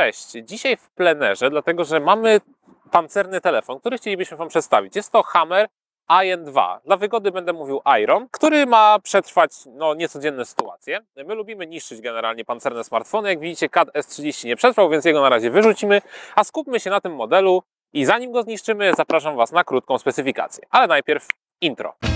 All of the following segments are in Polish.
Cześć, dzisiaj w plenerze, dlatego że mamy pancerny telefon, który chcielibyśmy Wam przedstawić. Jest to Hammer Iron 2. Dla wygody będę mówił Iron, który ma przetrwać no, niecodzienne sytuacje. My lubimy niszczyć generalnie pancerne smartfony. Jak widzicie, CAD S30 nie przetrwał, więc jego na razie wyrzucimy, a skupmy się na tym modelu i zanim go zniszczymy, zapraszam Was na krótką specyfikację. Ale najpierw intro.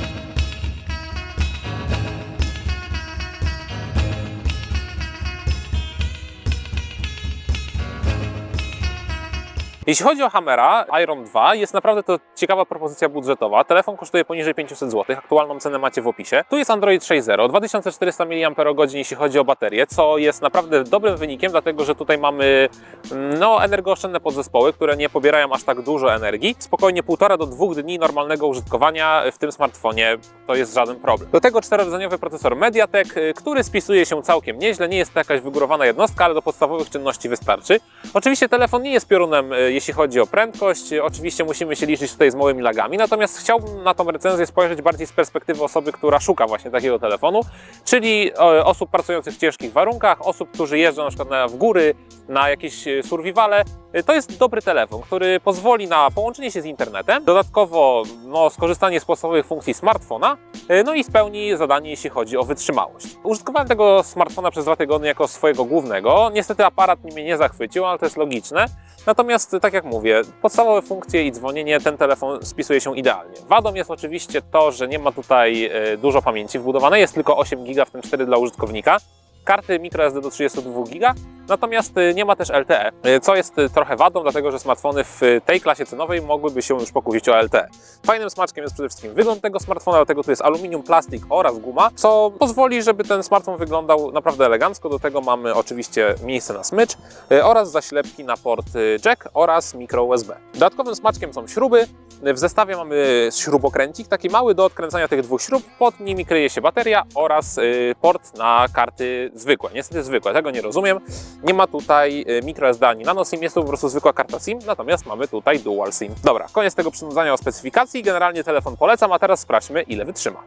Jeśli chodzi o Hammera Iron 2, jest naprawdę to ciekawa propozycja budżetowa. Telefon kosztuje poniżej 500 zł, aktualną cenę macie w opisie. Tu jest Android 6.0, 2400 mAh jeśli chodzi o baterię, co jest naprawdę dobrym wynikiem, dlatego że tutaj mamy mm, no, energooszczędne podzespoły, które nie pobierają aż tak dużo energii. Spokojnie 1,5 do 2 dni normalnego użytkowania w tym smartfonie to jest żaden problem. Do tego czterorodzeniowy procesor Mediatek, y, który spisuje się całkiem nieźle, nie jest to jakaś wygórowana jednostka, ale do podstawowych czynności wystarczy. Oczywiście telefon nie jest piorunem, y, jeśli chodzi o prędkość. Oczywiście musimy się liczyć tutaj z małymi lagami, natomiast chciałbym na tą recenzję spojrzeć bardziej z perspektywy osoby, która szuka właśnie takiego telefonu, czyli e, osób pracujących w ciężkich warunkach, osób, którzy jeżdżą na przykład w góry, na jakieś e, survivale. E, To jest dobry telefon, który pozwoli na połączenie się z internetem, dodatkowo no, skorzystanie z podstawowych funkcji smartfona, e, no i spełni zadanie, jeśli chodzi o wytrzymałość. Użytkowałem tego smartfona przez dwa tygodnie jako swojego głównego. Niestety aparat mnie nie zachwycił, ale to jest logiczne. Natomiast, tak jak mówię, podstawowe funkcje i dzwonienie, ten telefon spisuje się idealnie. Wadą jest oczywiście to, że nie ma tutaj e, dużo pamięci wbudowanej, jest tylko 8 GB, w tym 4 dla użytkownika. Karty microSD do 32 GB, natomiast e, nie ma też LTE, e, co jest e, trochę wadą, dlatego że smartfony w tej klasie cenowej mogłyby się już pokusić o LTE. Fajnym smaczkiem jest przede wszystkim wygląd tego smartfona, dlatego tu jest aluminium, plastik oraz guma, co pozwoli, żeby ten smartfon wyglądał naprawdę elegancko. Do tego mamy oczywiście miejsce na smycz oraz zaślepki na port jack oraz mikro USB. Dodatkowym smaczkiem są śruby. W zestawie mamy śrubokręcik, taki mały do odkręcania tych dwóch śrub. Pod nimi kryje się bateria oraz y, port na karty zwykłe. Niestety zwykłe, tego nie rozumiem. Nie ma tutaj y, microSD ani nano SIM, jest to po prostu zwykła karta SIM, natomiast mamy tutaj dual SIM. Dobra, koniec tego przynudzania o specyfikacji. Generalnie telefon polecam, a teraz sprawdźmy ile wytrzyma.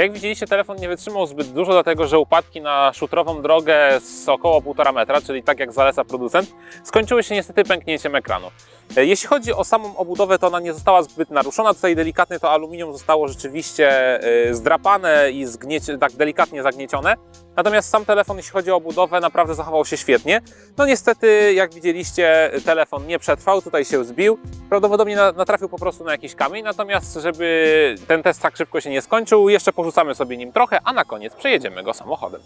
Jak widzieliście, telefon nie wytrzymał zbyt dużo, dlatego że upadki na szutrową drogę z około 1,5 metra, czyli tak jak zaleca producent, skończyły się niestety pęknięciem ekranu. E, Jeśli chodzi o samą obudowę, to ona nie została zbyt naruszona. Tutaj delikatnie to aluminium zostało rzeczywiście e, zdrapane i tak delikatnie zagniecione. Natomiast sam telefon, jeśli chodzi o obudowę, naprawdę zachował się świetnie. No niestety, jak widzieliście, telefon nie przetrwał, tutaj się zbił. Prawdopodobnie na- natrafił po prostu na jakiś kamień, natomiast żeby ten test tak szybko się nie skończył, jeszcze porzucamy sobie nim trochę, a na koniec przejedziemy go samochodem.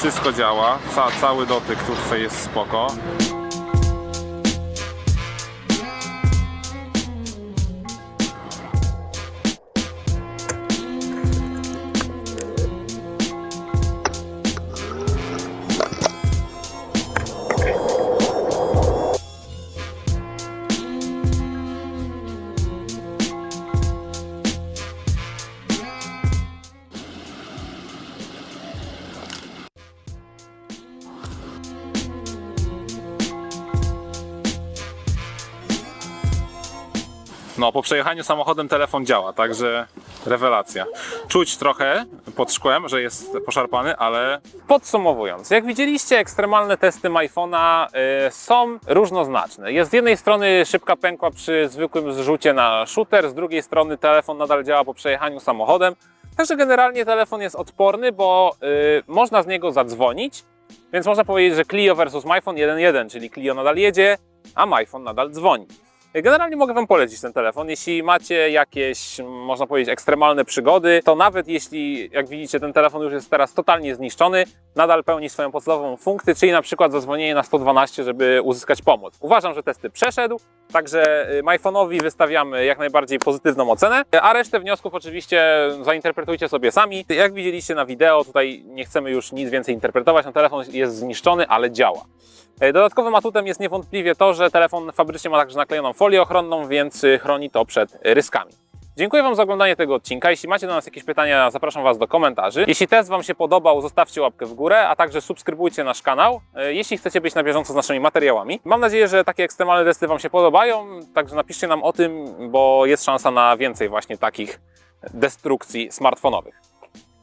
Wszystko działa, Ca cały dotyk tutaj jest spoko. No, po przejechaniu samochodem telefon działa, także Rewelacja. Czuć trochę pod szkłem, że jest poszarpany, ale podsumowując, jak widzieliście, ekstremalne testy iPhone'a y, są różnoznaczne. Jest z jednej strony szybka pękła przy zwykłym zrzucie na shooter, z drugiej strony telefon nadal działa po przejechaniu samochodem. Także generalnie telefon jest odporny, bo y, można z niego zadzwonić, więc można powiedzieć, że Clio versus MyPhone 1.1, czyli Clio nadal jedzie, a MyPhone nadal dzwoni. Generalnie mogę Wam polecić ten telefon. Jeśli macie jakieś, można powiedzieć, ekstremalne przygody, to nawet jeśli, jak widzicie, ten telefon już jest teraz totalnie zniszczony, nadal pełni swoją podstawową funkcję, czyli na przykład zadzwonienie na 112, żeby uzyskać pomoc. Uważam, że testy przeszedł, także y, MyPhone'owi wystawiamy jak najbardziej pozytywną ocenę, a resztę wniosków oczywiście zainterpretujcie sobie sami. Jak widzieliście na wideo, tutaj nie chcemy już nic więcej interpretować, ten telefon jest zniszczony, ale działa. E, Dodatkowym atutem jest niewątpliwie to, że telefon fabrycznie ma także naklejoną folię ochronną, więc y, chroni to przed ryskami. Dziękuję Wam za oglądanie tego odcinka. Jeśli macie do nas jakieś pytania, zapraszam Was do komentarzy. Jeśli test Wam się podobał, zostawcie łapkę w górę, a także subskrybujcie nasz kanał, e, jeśli chcecie być na bieżąco z naszymi materiałami. Mam nadzieję, że takie ekstremalne testy Wam się podobają, także napiszcie nam o tym, bo jest szansa na więcej właśnie takich destrukcji smartfonowych.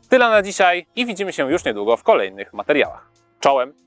Tyle na dzisiaj i widzimy się już niedługo w kolejnych materiałach. Czołem!